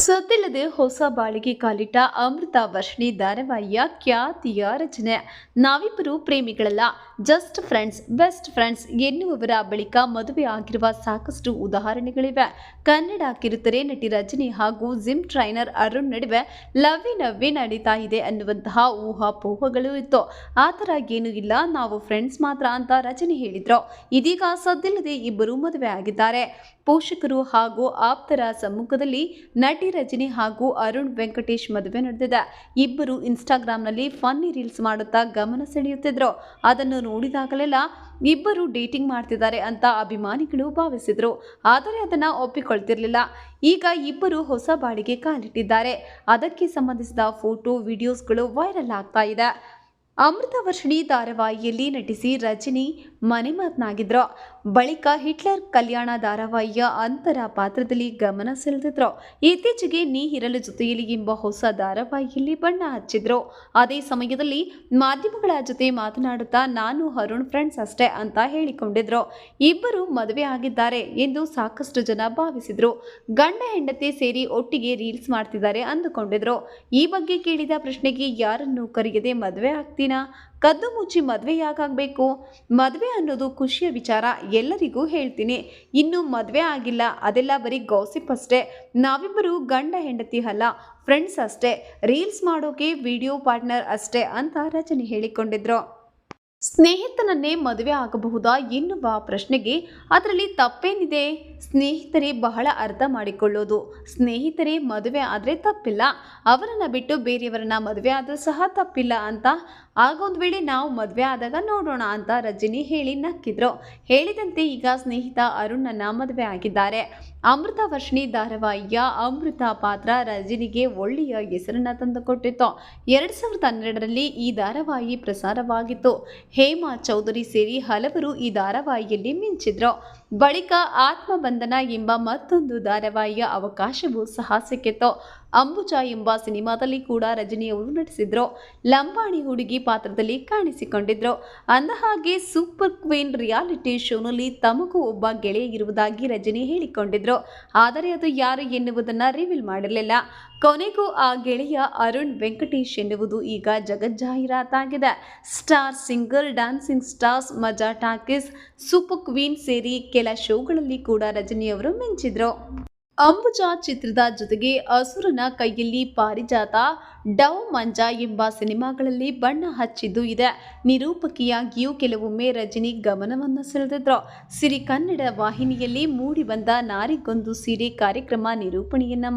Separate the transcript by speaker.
Speaker 1: ಸದ್ದಿಲ್ಲದೆ ಹೊಸ ಬಾಳಿಗೆ ಕಾಲಿಟ್ಟ ಅಮೃತ ವರ್ಷಿಣಿ ಧಾರಾವಾಹಿಯ ಖ್ಯಾತಿಯ ರಚನೆ. ನಾವಿಬ್ಬರು ಪ್ರೇಮಿಗಳಲ್ಲ ಜಸ್ಟ್ ಫ್ರೆಂಡ್ಸ್ ಬೆಸ್ಟ್ ಫ್ರೆಂಡ್ಸ್ ಎನ್ನುವವರ ಬಳಿಕ ಮದುವೆ ಆಗಿರುವ ಸಾಕಷ್ಟು ಉದಾಹರಣೆಗಳಿವೆ. ಕನ್ನಡ ಕಿರುತೆರೆ ನಟಿ ರಜನಿ ಹಾಗೂ ಜಿಮ್ ಟ್ರೈನರ್ ಅರುಣ್ ನಡುವೆ ಲವ್ವಿ ನವ್ವಿ ನಡೀತಾ ಇದೆ ಅನ್ನುವಂತಹ ಊಹಾಪೋಹಗಳು ಇತ್ತು. ಆ ಥರ ಏನೂ ಇಲ್ಲ, ನಾವು ಫ್ರೆಂಡ್ಸ್ ಮಾತ್ರ ಅಂತ ರಜನಿ ಹೇಳಿದ್ರು. ಇದೀಗ ಸದ್ದಿಲ್ಲದೆ ಇಬ್ಬರು ಮದುವೆ ಆಗಿದ್ದಾರೆ. ಪೋಷಕರು ಹಾಗೂ ಆಪ್ತರ ಸಮ್ಮುಖದಲ್ಲಿ ನಟಿ ರಜನಿ ಹಾಗೂ ಅರುಣ್ ವೆಂಕಟೇಶ್ ಮದುವೆ ನಡೆದಿದೆ. ಇಬ್ಬರು ಇನ್ಸ್ಟಾಗ್ರಾಮ್ನಲ್ಲಿ ಫನ್ನಿ ರೀಲ್ಸ್ ಮಾಡುತ್ತಾ ಗಮನ ಸೆಳೆಯುತ್ತಿದ್ರು. ಅದನ್ನು ನೋಡಿದಾಗಲೆಲ್ಲ ಇಬ್ಬರು ಡೇಟಿಂಗ್ ಮಾಡ್ತಿದ್ದಾರೆ ಅಂತ ಅಭಿಮಾನಿಗಳು ಭಾವಿಸಿದ್ರು. ಆದರೆ ಅದನ್ನ ಒಪ್ಪಿಕೊಳ್ತಿರ್ಲಿಲ್ಲ. ಈಗ ಇಬ್ಬರು ಹೊಸ ಬಾಡಿಗೆ ಕಾಲಿಟ್ಟಿದ್ದಾರೆ. ಅದಕ್ಕೆ ಸಂಬಂಧಿಸಿದ ಫೋಟೋ, ವಿಡಿಯೋಸ್ಗಳು ವೈರಲ್ ಆಗ್ತಾ ಇದೆ. ಅಮೃತ ವರ್ಷಿಣಿ ಧಾರಾವಾಹಿಯಲ್ಲಿ ನಟಿಸಿ ರಜನಿ ಮನೆ ಮಾತನಾಗಿದ್ರು ಬಳಿಕ ಹಿಟ್ಲರ್ ಕಲ್ಯಾಣ ಧಾರಾವಾಹಿಯ ಅಂತರ ಪಾತ್ರದಲ್ಲಿ ಗಮನ ಸೆಳೆದಿದ್ರು. ಇತ್ತೀಚೆಗೆ ನೀ ಇರಲು ಜೊತೆಯಲ್ಲಿ ಎಂಬ ಹೊಸ ಧಾರಾವಾಹಿಯಲ್ಲಿ ಬಣ್ಣ ಹಚ್ಚಿದ್ರು. ಅದೇ ಸಮಯದಲ್ಲಿ ಮಾಧ್ಯಮಗಳ ಜೊತೆ ಮಾತನಾಡುತ್ತಾ ನಾನು ಅರುಣ್ ಫ್ರೆಂಡ್ಸ್ ಅಷ್ಟೇ ಅಂತ ಹೇಳಿಕೊಂಡಿದ್ರು. ಇಬ್ಬರು ಮದುವೆ ಆಗಿದ್ದಾರೆ ಎಂದು ಸಾಕಷ್ಟು ಜನ ಭಾವಿಸಿದ್ರು. ಗಂಡ ಹೆಂಡತಿ ಸೇರಿ ಒಟ್ಟಿಗೆ ರೀಲ್ಸ್ ಮಾಡ್ತಿದ್ದಾರೆ ಅಂದುಕೊಂಡಿದ್ರು. ಈ ಬಗ್ಗೆ ಕೇಳಿದ ಪ್ರಶ್ನೆಗೆ ಯಾರನ್ನು ಕರೆಯದೆ ಮದುವೆ ಆಗ್ತೀನಾ? ಕದ್ದು ಮುಚ್ಚಿ ಮದುವೆ ಯಾಕಾಗಬೇಕು? ಮದುವೆ ಅನ್ನೋದು ಖುಷಿಯ ವಿಚಾರ ಎಲ್ಲರಿಗೂ ಹೇಳ್ತೀನಿ. ಇನ್ನೂ ಮದುವೆ ಆಗಿಲ್ಲ, ಅದೆಲ್ಲ ಬರೀ ಗೌಸಿಪ್ ಅಷ್ಟೇ. ನಾವಿಬ್ಬರು ಗಂಡ ಹೆಂಡತಿ ಅಲ್ಲ ಫ್ರೆಂಡ್ಸ್ ಅಷ್ಟೇ. ರೀಲ್ಸ್ ಮಾಡೋಕೆ ವಿಡಿಯೋ ಪಾರ್ಟ್ನರ್ ಅಷ್ಟೇ ಅಂತ ರಚನೆ ಹೇಳಿಕೊಂಡಿದ್ರು. ಸ್ನೇಹಿತನನ್ನೇ ಮದುವೆ ಆಗಬಹುದಾ ಎನ್ನುವ ಪ್ರಶ್ನೆಗೆ ಅದರಲ್ಲಿ ತಪ್ಪೇನಿದೆ? ಸ್ನೇಹಿತರೇ ಬಹಳ ಅರ್ಥ ಮಾಡಿಕೊಳ್ಳೋದು. ಸ್ನೇಹಿತರೇ ಮದುವೆ ಆದರೆ ತಪ್ಪಿಲ್ಲ. ಅವರನ್ನು ಬಿಟ್ಟು ಬೇರೆಯವರನ್ನ ಮದುವೆ ಆದರೂ ಸಹ ತಪ್ಪಿಲ್ಲ ಅಂತ ಆಗೊಂದು ವೇಳೆ ನಾವು ಮದುವೆ ಆದಾಗ ನೋಡೋಣ ಅಂತ ರಜನಿ ಹೇಳಿ ನಕ್ಕಿದ್ರು. ಹೇಳಿದಂತೆ ಈಗ ಸ್ನೇಹಿತ ಅರುಣನ್ನ ಮದುವೆ ಆಗಿದ್ದಾರೆ. ಅಮೃತ ವರ್ಷಿಣಿ ಧಾರಾವಾಹಿಯ ಅಮೃತ ಪಾತ್ರ ರಜನಿಗೆ ಒಳ್ಳೆಯ ಹೆಸರನ್ನ ತಂದುಕೊಟ್ಟಿತ್ತು. ಎರಡು ಸಾವಿರದ ಹನ್ನೆರಡರಲ್ಲಿ ಈ ಧಾರಾವಾಹಿ ಪ್ರಸಾರವಾಗಿತ್ತು. ಹೇಮಾ ಚೌಧರಿ ಸೇರಿ ಹಲವರು ಈ ಧಾರಾವಾಹಿಯಲ್ಲಿ ಮಿಂಚಿದ್ರು. ಬಳಿಕ ಆತ್ಮಬಂಧನ ಎಂಬ ಮತ್ತೊಂದು ಧಾರಾವಾಹಿಯ ಅವಕಾಶವೂ ಸಹ ಸಿಕ್ಕಿತ್ತು. ಅಂಬುಜಾ ಎಂಬ ಸಿನಿಮಾದಲ್ಲಿ ಕೂಡ ರಜನಿಯವರು ನಟಿಸಿದ್ರು. ಲಂಬಾಣಿ ಹುಡುಗಿ ಪಾತ್ರದಲ್ಲಿ ಕಾಣಿಸಿಕೊಂಡಿದ್ರು. ಅಂದಹಾಗೆ, ಸೂಪರ್ ಕ್ವೀನ್ ರಿಯಾಲಿಟಿ ಶೋನಲ್ಲಿ ತಮಗೂ ಒಬ್ಬ ಗೆಳೆಯ ಇರುವುದಾಗಿ ರಜನಿ ಹೇಳಿಕೊಂಡಿದ್ರು. ಆದರೆ ಅದು ಯಾರು ಎನ್ನುವುದನ್ನು ರಿವೀಲ್ ಮಾಡಿರಲಿಲ್ಲ. ಕೊನೆಗೂ ಆ ಗೆಳೆಯ ಅರುಣ್ ವೆಂಕಟೇಶ್ ಎನ್ನುವುದು ಈಗ ಜಗಜ್ಜಾಹೀರಾತಾಗಿದೆ star singer dancing stars Majaa talkies, super queen ಸೇರಿ ಕೆಲ ಶೋಗಳಲ್ಲಿ ಕೂಡ ರಜನಿಯವರು ಮಿಂಚಿದ್ರು. ಅಂಬುಜಾ ಚಿತ್ರದ ಜೊತೆಗೆ ಅಸುರನ ಕೈಯಲ್ಲಿ ಪಾರಿಜಾತ ಡವ್ ಮಂಜ ಎಂಬ ಸಿನಿಮಾಗಳಲ್ಲಿ ಬಣ್ಣ ಹಚ್ಚಿದ್ದು ಇದೆ. ನಿರೂಪಕಿಯಾಗಿಯೂ ಕೆಲವೊಮ್ಮೆ ರಜನಿ ಗಮನವನ್ನು ಸೆಳೆದಿದ್ರು. ಸಿರಿ ಕನ್ನಡ ವಾಹಿನಿಯಲ್ಲಿ ಮೂಡಿ ಬಂದ ನಾರಿಗೊಂದು ಸೀರೆ ಕಾರ್ಯಕ್ರಮ ನಿರೂಪಣೆಯನ್ನ